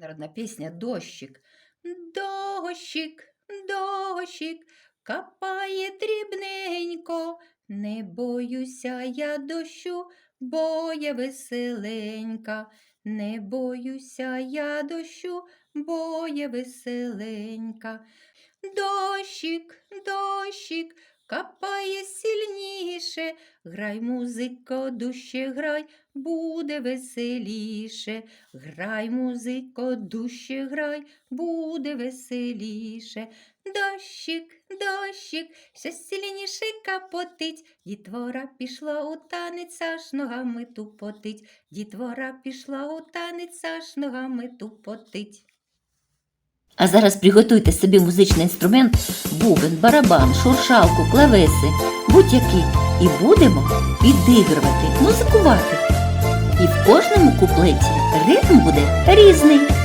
Народна пісня Дощик. Дощик, дощик, капає дрібненько, не боюся я дощу, бо я веселенька. Не боюся я дощу, бо я веселенька. Дощик, дощик, капає сильніше, грай, музико, дужче грай, буде веселіше. Грай, музико, дужче грай, буде веселіше. Дощик, дощик, ще сильніше капотить. Дітвора пішла у танець, аж ногами тупотить. Дітвора пішла у танець, аж ногами тупотить. А зараз приготуйте собі музичний інструмент, бубен, барабан, шуршалку, клавеси, будь-які, і будемо підігрувати, музикувати. І в кожному куплеті ритм буде різний.